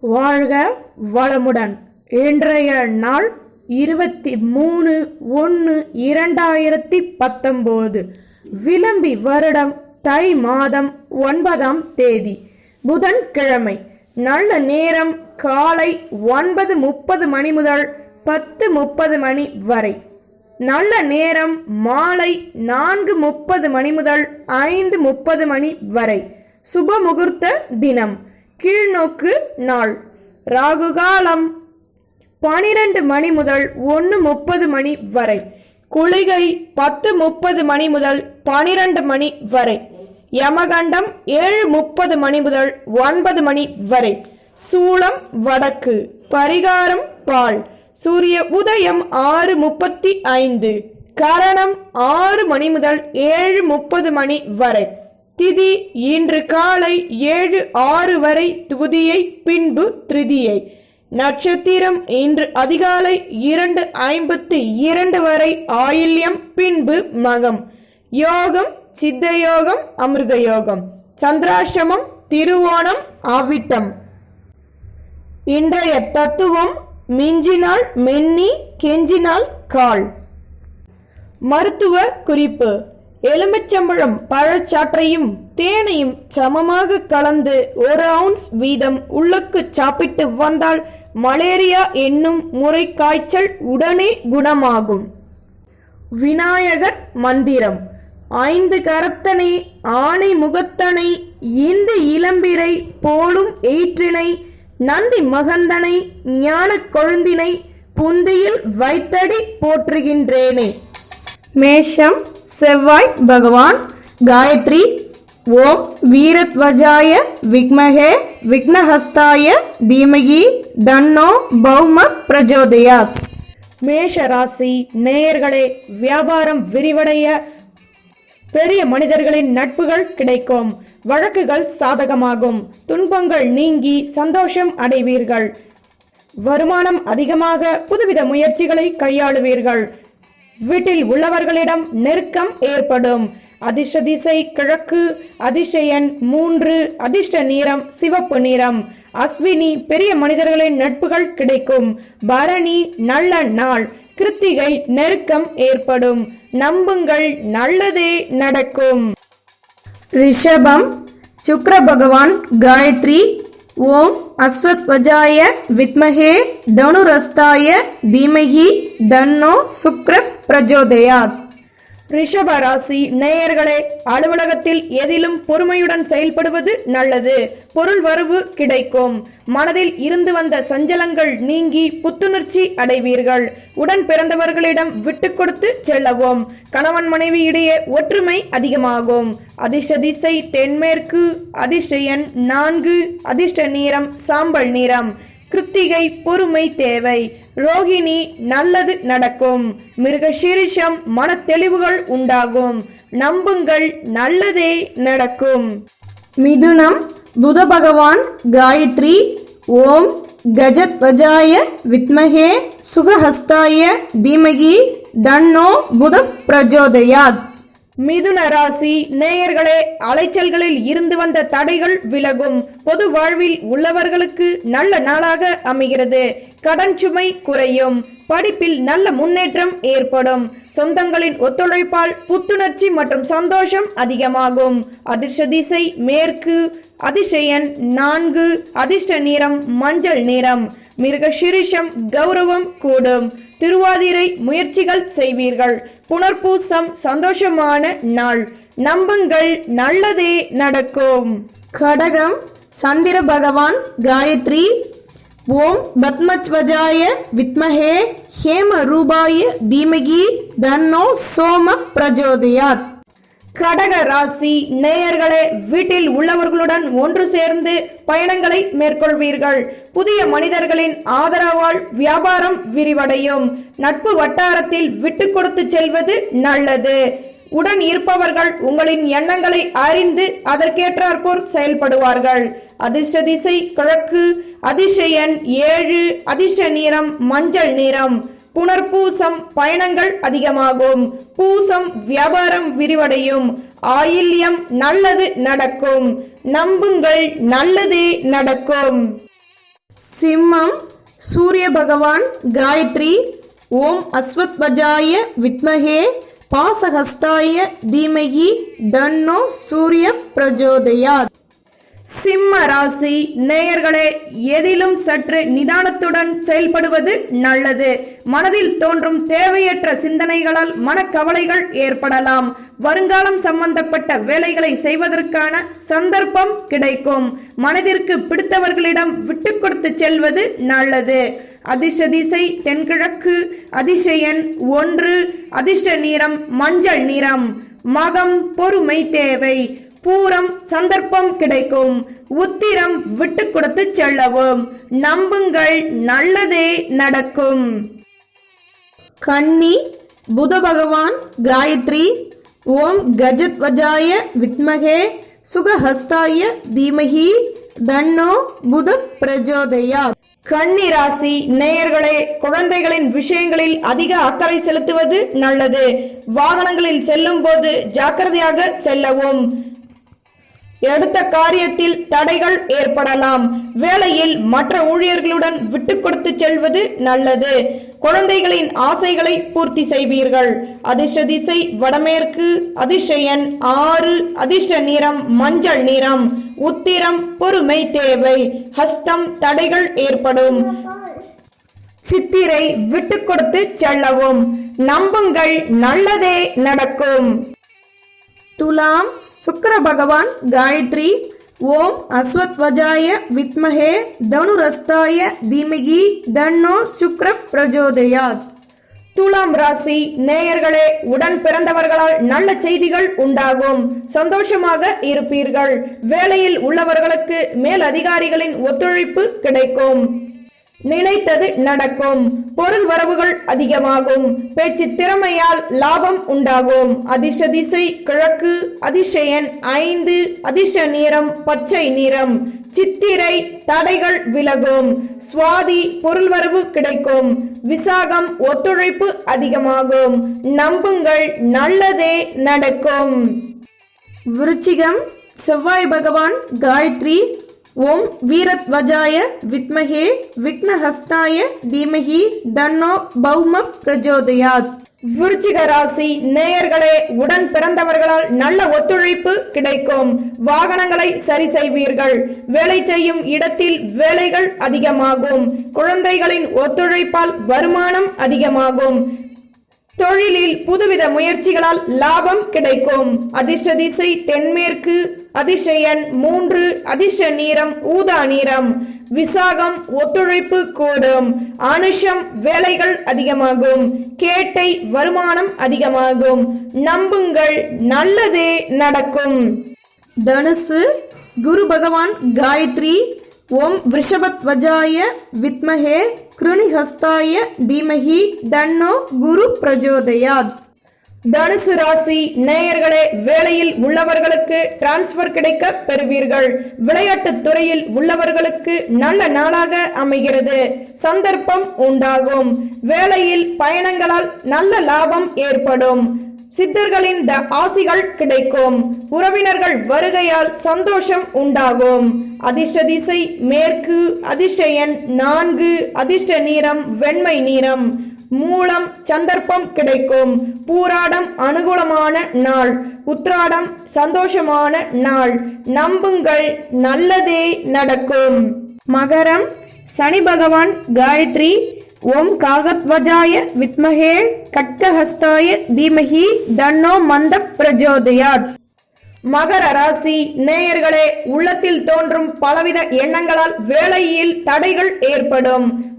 வாழ்க வளமுடன். இன்றைய நாள் இருபத்தி மூணு ஒன்று இரண்டாயிரத்தி பத்தொம்போது விளம்பி வருடம் தை மாதம் ஒன்பதாம் தேதி. புதன்கிழமை நல்ல நேரம் காலை ஒன்பது முப்பது மணி முதல் பத்து முப்பது மணி வரை. நல்ல நேரம் மாலை நான்கு முப்பது மணி முதல் ஐந்து முப்பது மணி வரை. சுப முகூர்த்த தினம். கீழ்நோக்கு நாள். ராகுகாலம் பனிரெண்டு மணி முதல் ஒன்று முப்பது மணி வரை. குளிகை பத்து முப்பது மணி முதல் பனிரெண்டு மணி வரை. யமகண்டம் ஏழு முப்பது மணி முதல் ஒன்பது மணி வரை. சூளம் வடக்கு. பரிகாரம் பால். சூரிய உதயம் ஆறு முப்பத்தி ஐந்து. கரணம் ஆறு மணி முதல் ஏழு முப்பது மணி வரை. திதி இன்று காலை ஏழு ஆறு வரை துதியை பின்பு திருதியை. நட்சத்திரம் இன்று அதிகாலை இரண்டு ஐம்பத்து இரண்டு வரை ஆயில்யம் பின்பு மகம். யோகம் சித்த யோகம் அமிர்த யோகம் சந்திராஷ்டமம் திருவோணம் ஆவிட்டம். இன்றைய தத்துவம் மிஞ்சினால் மென்னி கெஞ்சினால் கால். மருத்துவ குறிப்பு. எலுமிச்சம்பழம் பழச்சாற்றையும் தேனையும் சமமாக கலந்து ஒரு அவுன்ஸ் வீதம் உள்ளுக்கு சாப்பிட்டு வந்தால் மலேரியா என்னும் முறை காய்ச்சல் உடனே குணமாகும். விநாயகர் மந்திரம். ஐந்து கரத்தனை ஆணை முகத்தனை இந்த இளம்பிரை போலும் ஏற்றினை நந்தி மகந்தனை ஞான கொழுந்தினை புந்தியில் வைத்தடி போற்றுகின்றேனே. மேஷம் செவ்வாய் பகவான் காயத்ரி ஓம் வீரத்வஜாய விக்மகே விக்னஹஸ்தாய தீமகி தன்னோ பௌம பிரஜோதயா. மேஷ ராசி நேயர்களே வியாபாரம் விரிவடைய பெரிய மனிதர்களின் நட்புகள் கிடைக்கும். வழக்குகள் சாதகமாகும். துன்பங்கள் நீங்கி சந்தோஷம் அடைவீர்கள். வருமானம் அதிகமாக புதுவித முயற்சிகளை கையாளுவீர்கள். வீட்டில் உள்ளவர்களிடம் நெருக்கம் ஏற்படும். அதிர்ஷ்ட திசை கிழக்கு அதிசயன் மூன்று அதிர்ஷ்ட நிறம் சிவப்பு நிறம். அஸ்வினி பெரிய மனிதர்களின் நட்புகள் கிடைக்கும். பரணி நல்ல நாள். கிருத்திகை நெருக்கம் ஏற்படும். நம்புங்கள் நல்லதே நடக்கும். ரிஷபம் சுக்ர பகவான் காயத்ரி ஓம் அஸ்வத்வஜாய வித்மகே தனுரஸ்தாய தீமகி தன்னோ சுக்ர பிரஜோதயாத். ரிஷபராசி நேயர்களே அலுவலகத்தில் எதிலும் பொறுமையுடன் செயல்படுவது நல்லது. பொருள் வரவு கிடைக்கும். மனதில் இருந்து வந்த சஞ்சலங்கள் நீங்கி புத்துணர்ச்சி அடைவீர்கள். உடன் பிறந்தவர்களிடம் விட்டு கொடுத்து செல்லவும். கணவன் மனைவியிடையே ஒற்றுமை அதிகமாகும். அதிர்ஷ்ட திசை தென்மேற்கு அதிர்ஷ்ட எண் நான்கு அதிர்ஷ்ட நீரம் சாம்பல் நிறம். கிருத்திகை பொறுமை தேவை. ரோகிணி நல்லது நடக்கும். மிருகசீரிஷம் மன தெளிவுகள் உண்டாகும். நம்புங்கள் நல்லதே நடக்கும். மிதுனம் புத பகவான் காயத்ரி ஓம் கஜத்வஜாய வித்மகே சுகஹஸ்தாய தீமகி தன்னோ புத பிரஜோதயாத். மிதுன ராசி நேயர்களே அலைச்சல்களில் இருந்து வந்த தடைகள் விலகும். பொது வாழ்வில் உள்ளவர்களுக்கு நல்ல நாளாக அமைகிறது. கடன் சுமை குறையும். படிப்பில் நல்ல முன்னேற்றம் ஏற்படும். சொந்தங்களின் ஒத்துழைப்பால் புத்துணர்ச்சி மற்றும் சந்தோஷம் அதிகமாகும். அதிர்ஷ்ட திசை மேற்கு அதிசயன் நான்கு அதிர்ஷ்ட நிறம் மஞ்சள் நிறம். மிருக சிரிஷம் கௌரவம் கூடும். திருவாதிரை முயற்சிகள் செய்வீர்கள். புனர்பூசம் சந்தோஷமான நாள். நம்புங்கள் நல்லதே நடக்கும். கடகம் சந்திர பகவான் காயத்ரி. ஓம் பத்மஜ்வஜாய வித்மஹே. ஹேம ரூபாய தீமகி. தன்னோ சோம பிரஜோதயாத். கடக ராசி நேயர்களே வீட்டில் உள்ளவர்களுடன் ஒன்று சேர்ந்து பயணங்களை மேற்கொள்வீர்கள். புதிய மனிதர்களின் ஆதரவால் வியாபாரம் விரிவடையும். நட்பு வட்டாரத்தில் விட்டு கொடுத்து செல்வது நல்லது. உடன் இருப்பவர்கள் உங்களின் எண்ணங்களை அறிந்து அதற்கேற்றாற்போர் செயல்படுவார்கள். அதிர்ஷ்ட திசை கிழக்கு அதிர்ஷ எண் ஏழு அதிர்ஷ்ட நிறம் மஞ்சள் நிறம். புனர்பூசம் பயணங்கள் அதிகமாகும். பூசம் வியாபாரம் விரிவடையும். ஆயில்யம் நல்லது நடக்கும். நம்புங்கள் நல்லதே நடக்கும். சிம்மம் சூரிய பகவான் காயத்ரி ஓம் அஸ்வத்வஜாய வித்மகே பாசஹஸ்தாய தீமகி தன்னோ சூரிய பிரஜோதயா சிம்ம ராசி நேயர்களே எதிலும் சற்று நிதானத்துடன் செயல்படுவது நல்லது. மனதில் தோன்றும் தேவையற்ற சிந்தனைகளால் மனக்கவலைகள் ஏற்படலாம். வருங்காலம் சம்பந்தப்பட்ட வேலைகளை செய்வதற்கான சந்தர்ப்பம் கிடைக்கும். மனதிற்கு பிடித்தவர்களிடம் விட்டு கொடுத்து செல்வது நல்லது. அதிர்ஷ்ட திசை தென்கிழக்கு அதிசயன் ஒன்று அதிர்ஷ்ட நிறம் மஞ்சள் நிறம். மகம் பொறுமை தேவை. பூரம் சந்தர்ப்பம் கிடைக்கும். உத்திரம் விட்டு கொடுத்து செல்லவும். நம்புங்கள் நல்லதே நடக்கும். கன்னி புத பகவான் காயத்ரி ஓம் கஜத்வஜாய வித்மகே சுகஹஸ்தாய தீமகி தன்னோ புத பிரஜோதயா. கன்னி ராசி நேயர்களே குழந்தைகளின் விஷயங்களில் அதிக அக்கறை செலுத்துவது நல்லது. வாகனங்களில் செல்லும் போது ஜாக்கிரதையாக செல்லவும். எடுத்த காரியத்தில் தடைகள் ஏற்படலாம். வேலையில் மற்ற ஊழியர்களுடன் விட்டு கொடுத்து செல்வது நல்லது. குழந்தைகளின் ஆசைகளை பூர்த்தி செய்வீர்கள். அதிர்ஷ்ட திசை வடமேற்கு அதிர்ஷயன் ஆறு அதிர்ஷ்ட நிறம் மஞ்சள் நிறம். உத்திரம் பொறுமை தேவை. ஹஸ்தம் தடைகள் ஏற்படும். சித்திரை விட்டு கொடுத்து செல்லவும். நம்புங்கள் நல்லதே நடக்கும். துலாம் சுக்கர பகவான் காயத்ரி ஓம் அஸ்வத்வஜாய வித்மஹே தனுரஸ்தாய தீமகி தன்னோ சுக்ர பிரஜோதயாத். துலாம் ராசி நேயர்களே உடன் பிறந்தவர்களால் நல்ல செய்திகள் உண்டாகும். சந்தோஷமாக இருப்பீர்கள். வேலையில் உள்ளவர்களுக்கு மேல் அதிகாரிகளின் ஒத்துழைப்பு கிடைக்கும். நினைத்தது நடக்கும். பொருள் வரவுகள் அதிகமாகும். பேச்சு திறமையால் லாபம் உண்டாகும். அதிர்ஷ திசை கிழக்கு அதிசயன் ஐந்து அதிர்ஷ நிறம் பச்சை நிறம். சித்திரை தடைகள் விலகும். சுவாதி பொருள் வரவு கிடைக்கும். விசாகம் ஒத்துழைப்பு அதிகமாகும். நம்புங்கள் நல்லதே நடக்கும். விருச்சிகம் செவ்வாய் பகவான் காயத்ரி ஓம் வீரத்வஜாய வித்மகே விக்னஹஸ்தாய தீமகி தன்னோ பௌம பிரஜோதயாத். விருச்சிக ராசி நேயர்களே உடன் பிறந்தவர்களால் நல்ல ஒத்துழைப்பு கிடைக்கும். வாகனங்களை சரி செய்வீர்கள். வேலை செய்யும் இடத்தில் வேலைகள் அதிகமாகும். குழந்தைகளின் ஒத்துழைப்பால் வருமானம் அதிகமாகும். தொழிலில் புதுவித முயற்சிகளால் லாபம் கிடைக்கும். அதிர்ஷ்ட திசை தென்மேற்கு அதிசயன் மூன்று அதிர்ஷ்ட நீரம் ஊதா நீரம். விசாகம் ஒத்துழைப்பு கூடும். அனுஷம் வேலைகள் அதிகமாகும். கேட்டை வருமானம் அதிகமாகும். நம்புங்கள் நல்லதே நடக்கும். தனுசு குரு பகவான் காயத்ரி. ஓம் ரிஷபத்வஜாய வித்மஹே கிருணிஹஸ்தாய தீமஹி தன்னோ குரு பிரஜோதயாத். தனுசு ராசி நேயர்களே வேலையில் உள்ளவர்களுக்கு டிரான்ஸ்பர் கிடைக்க பெறுவீர்கள். விளையாட்டு துறையில் உள்ளவர்களுக்கு நல்ல நாளாக அமைகிறது. சந்தர்ப்பம் உண்டாகும். வேலையில் பயணங்களால் நல்ல லாபம் ஏற்படும். சித்தர்களின் த- ஆசிகள் கிடைக்கும். உறவினர்கள் வருகையால் சந்தோஷம் உண்டாகும். அதிர்ஷ்ட திசை மேற்கு அதிர்ஷ்ட எண் நான்கு அதிர்ஷ்ட நீரம் வெண்மை நீரம் மூலம் சந்தர்ப்பம் கிடைக்கும். பூராடம் அனுகூலமான நாள். உத்ராடம் சந்தோஷமான நாள். நம்புங்கள் நல்லதே நடக்கும். மகரம் சனி பகவான் காயத்ரி ஓம் காகத்வஜாய வித்மகே கட்கஹஸ்தாய தீமஹி தன்னோ மந்த பிரஜோதயாத். மகர ராசி நேயர்களே உள்ளத்தில் தோன்றும் பலவித எண்ணங்களால் வேலையில் தடைகள் ஏற்படும்.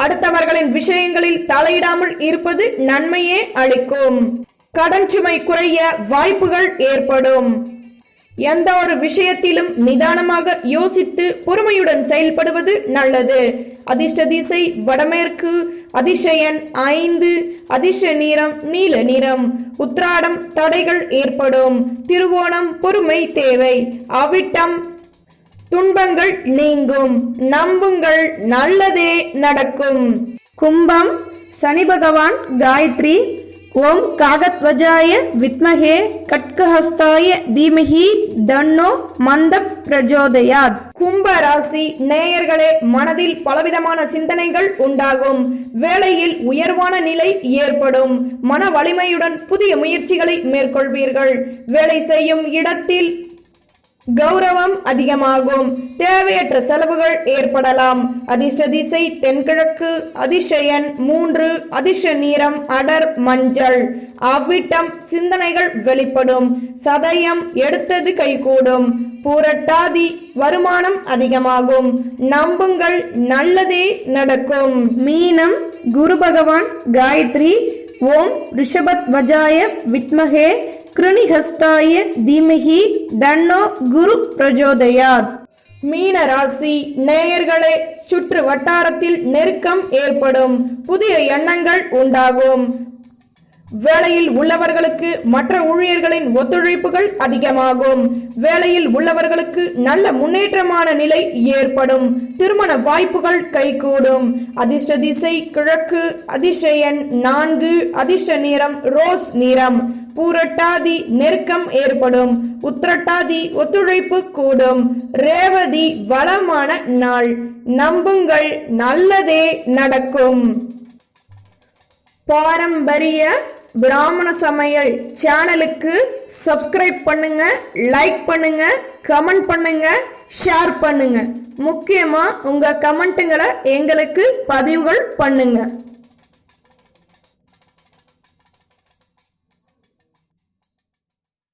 அடுத்தவர்களின் விஷயங்களில் தலையிடாமல் இருப்பது நன்மையே அளிக்கும். கடன் சுமை குறைய வாய்ப்புகள் ஏற்படும். எந்த ஒரு விஷயத்திலும் நிதானமாக யோசித்து பொறுமையுடன் செயல்படுவது நல்லது. அதிர்ஷ்ட திசை வடமேற்கு அதிசயன் ஐந்து அதிர்ஷ்ட நிறம் நீல நிறம். உத்ராடம் தடைகள் ஏற்படும். திருவோணம் பொறுமை தேவை. அவிட்டம் துன்பங்கள் நீங்கும். நம்புங்கள் நல்லதே நடக்கும். கும்பம் சனி பகவான் காயத்ரி. ஓம் காகத்வஜாய வித்மகே கட்கஹஸ்தாய தீமஹி தன்னோ மந்த பிரஜோதயாத். கும்ப ராசி நேயர்களே மனதில் பலவிதமான சிந்தனைகள் உண்டாகும். வேலையில் உயர்வான நிலை ஏற்படும். மன வலிமையுடன் புதிய முயற்சிகளை மேற்கொள்வீர்கள். வேலை செய்யும் இடத்தில் கௌரவம் அதிகமாகும். தேவையற்ற செலவுகள் ஏற்படலாம். அதிர்ஷ்ட திசை தென்கிழக்கு அதிசயன் மூன்று அதிர்ஷ்ட நீரம் அடர் மஞ்சள். அவ்விட்டம் சிந்தனைகள் வெளிப்படும். சதயம் எடுத்தது கைகூடும். பூரட்டாதி வருமானம் அதிகமாகும். நம்புங்கள் நல்லதே நடக்கும். மீனம் குரு பகவான் காயத்ரி ஓம் ரிஷபத் வஜாய வித்மகே. கிருணிஹஸ்தாய தீமஹி தன்னோ குரு பிரஜோதயாத். மீன ராசி நேயர்களே சுற்று வட்டாரத்தில் நெருக்கம் ஏற்படும் புதிய எண்ணங்கள் உண்டாகும். வேலையில் உள்ளவர்களுக்கு மற்ற ஊழியர்களின் ஒத்துழைப்புகள் அதிகமாகும். வேலையில் உள்ளவர்களுக்கு நல்ல முன்னேற்றமான நிலை ஏற்படும். திருமண வாய்ப்புகள் கைகூடும். அதிர்ஷ்ட திசை கிழக்கு அதிர்ஷ்ட எண் நான்கு அதிர்ஷ்ட நிறம் ரோஸ் நிறம். பூரட்டாதி நெருக்கம் ஏற்படும். உத்திரட்டாதி ஒத்துழைப்பு கூடும். ரேவதி வளமான நாள். நம்புங்கள் நல்லதே நடக்கும். பாரம்பரிய பிராமண சமையல் சேனலுக்கு சப்ஸ்கிரைப் பண்ணுங்க லைக் பண்ணுங்க கமெண்ட் பண்ணுங்க ஷேர் பண்ணுங்க. முக்கியமா உங்க கமெண்ட்டுங்களை எங்களுக்கு பதிவுகள் பண்ணுங்க.